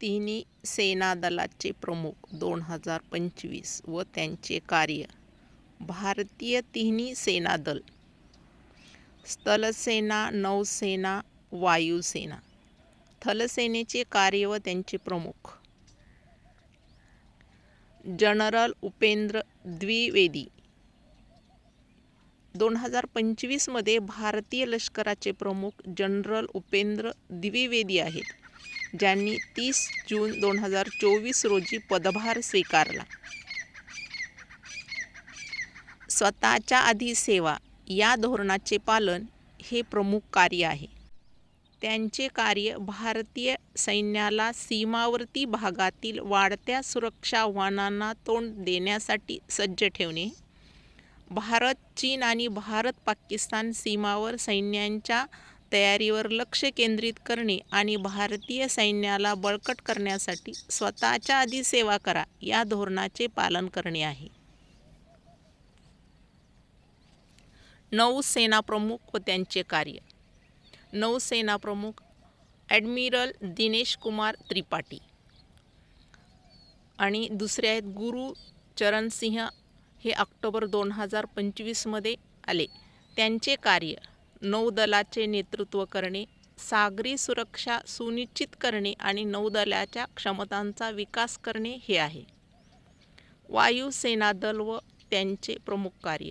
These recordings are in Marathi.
तिन्ही सेनादलाचे प्रमुख दोन हजार पंचवीस व त्यांचे कार्य. भारतीय तिन्ही सेनादल. स्थलसेना नौसेना वायुसेना. थलसेनेचे कार्य व त्यांचे प्रमुख. जनरल उपेंद्र द्विवेदी. दोन हजार पंचवीसमध्ये भारतीय लष्कराचे प्रमुख जनरल उपेंद्र द्विवेदी आहेत. ज्यांनी तीस जून दोन हजार चोवीस रोजी पदभार स्वीकारला. स्वतःच्या आधी सेवा या धोरणाचे पालन हे प्रमुख कार्य आहे. त्यांचे कार्य भारतीय सैन्याला सीमावर्ती भागातील वाढत्या सुरक्षा आव्हानांना तोंड देण्यासाठी सज्ज ठेवणे भारत चीन आणि भारत पाकिस्तान सीमावर सैन्यांच्या तयारीवर लक्ष केंद्रित करणे आणि भारतीय सैन्याला बळकट करण्यासाठी स्वतःच्या आधी सेवा करा या धोरणाचे पालन करणे आहे. नौसेनाप्रमुख व त्यांचे कार्य. नौसेनाप्रमुख ॲडमिरल दिनेश कुमार त्रिपाठी. आणि दुसरे आहेत गुरु चरण सिंह हे ऑक्टोबर दोन हजार पंचवीसमध्ये आले. त्यांचे कार्य नौदलाचे नेतृत्व करणे सागरी सुरक्षा सुनिश्चित करणे आणि नौदलाच्या क्षमतांचा विकास करणे हे आहे. वायुसेना दल व त्यांचे प्रमुख कार्य.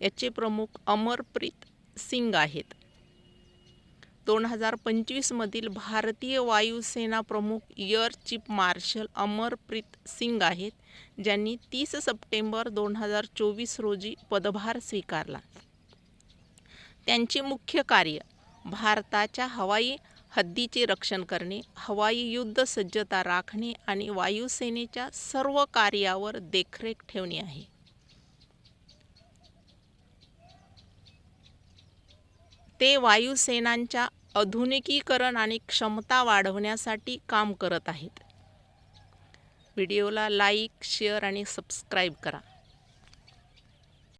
याचे प्रमुख अमरप्रीत सिंग आहेत. दोन हजार पंचवीसमधील भारतीय वायुसेना प्रमुख air chief marshal Amarpreet Singh आहेत ज्यांनी तीस सप्टेंबर दोन हजार चोवीस रोजी पदभार स्वीकारला. त्यांचे मुख्य कार्य भारताच्या हवाई हद्दीचे रक्षण करणे हवाई युद्ध सज्जता राखणे आणि वायुसेनेच्या सर्व कार्यावर देखरेख ठेवणे आहे. ते वायुसेनांच्या आधुनिकीकरण आणि क्षमता वाढवण्यासाठी काम करत आहेत. व्हिडिओला लाईक शेअर आणि सबस्क्राईब करा.